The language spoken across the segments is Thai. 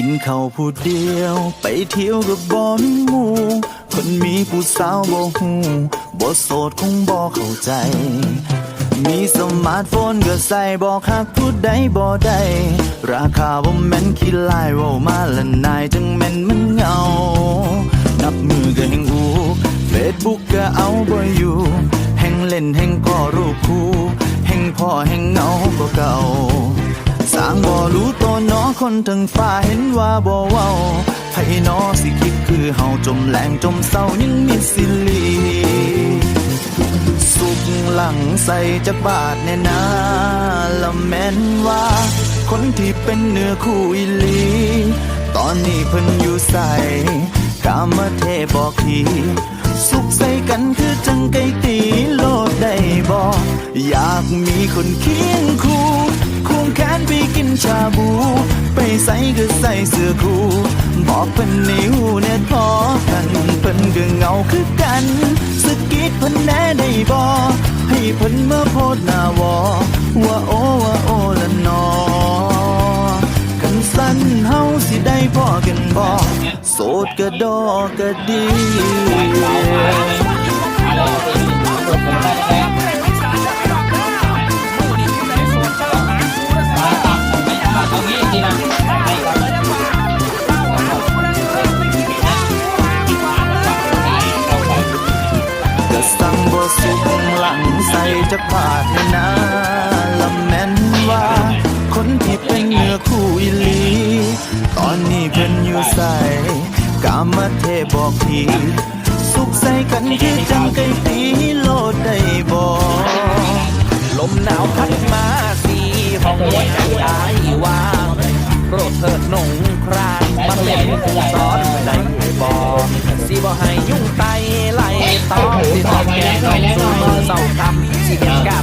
ินข้าวผู้เดียว ไปเที่ยวกับบอมีหมู่คนมีผู้สาวบ่หูบ่โสดคงบ่เข้าใจ มีสมาร์ทโฟนก็ใส่บอกหักผู้ใดบ่ได้ราคาบ่แม่นคิดลายว่ามาละนายจังแม่นมันเหงา นับมือก็แห่งอูเฟซบุ๊กก็เอาบ่อยู่แห่งเล่นแห่งก็รูปคู่แห่งพ่อแห่งเงาก็เก่าสร้างบ่รู้ตัวน้อ คนทั้งฟ้าเห็นว่าบ่เว้าไผนอสิคิดคือเฮาจมแหลงจมเศร้ายังมีสิลีสุกหลังใส่จักบาทแน่นาละแม่นว่า คนที่เป็นเนื้อคู่อีลี ตอนนี้เพิ่นอยู่ใส่กามาเทบอกทีสุขใส่กันคือจังไก่ตีโลดได้บอกอยากมีคนเคียงคู่ ชาบู ไปใส่ก็ใส่เสื้อคู่บอกเพิ่นในหูแน่พอกันเพิ่นก็เงาคือกันสกิดเพิ่นแน่ได้บอให้เพิ่นมาโพดหน้าวอว่าโอว่าโอละนอกันสั้นเฮาสิได้พอกันบ่โสดก็ดอกก็ดี จักบาทให้นะละแม่นว่า คนที่เป็นเนื้อคู่อีหลี ตอนนี้เพิ่นอยู่ใส่กามาเทบอกทีสุขใส่กันคือจังไก่ตีโลดได้บ่ลมหนาวพัดมาสีห้องหัวใจอายว่างโปรดเถิดหนงครานมาเป็นซ้อนในบ่อสิบ่ให้ยุ่งไตไหลตอมสิตอบแกน้องสู่มือเศร้าคำ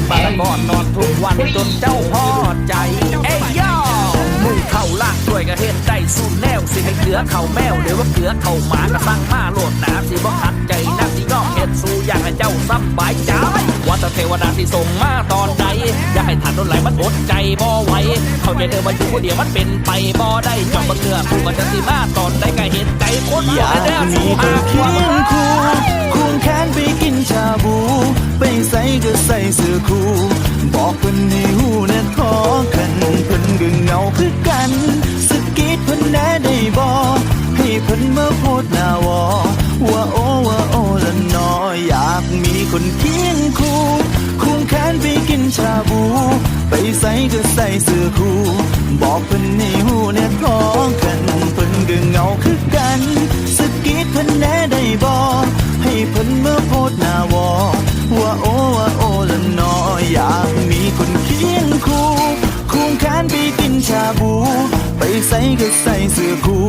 สิเห็นกาบานก่อนนอนทุกวันจนเจ้าพอใจ เอ้ยย่อมุ่งเข้าล่างด้วยก็เห็นใจสู้แนวสิไม่เกลือเข่าแมวหรือว่าเกลือเข่าหมากระสั่งมาโลดหนาสิบ่ขัดใจนักสิยอมเฮ็ดสู้อย่างให้เจ้าสบายใจว่าแต่เทวดาที่ส่งมาตอนใดอย่าให้ทันโดนไหลมันอดใจบ่ไหวเขาใจเดินมาอยู่คนเดียวมันเป็นไปบ่ได้จอบบังเกือผู้มันจะสิมาตอนใดก็เห็นใจคนอยากแน่มีสู้คหานเคียงคู่ควงแขนไปกินชา เพิ่นให้หูแน่ขอกันเพิ่นก็เหงาคือกันสกิดเพิ่นแน่ได้บอกให้เพิ่นมาโพดหน้าวอว่าโอว่าโอละนออยากมีคนเคียงคู่ควงแขนไปกินชาบู ไปใส่ก็ใส่เสื้อคู่บอกเพิ่นให้หูแน่ขอกันเพิ่นก็เหงาคือกัน ใส่ก็ใส่เสื้อคู่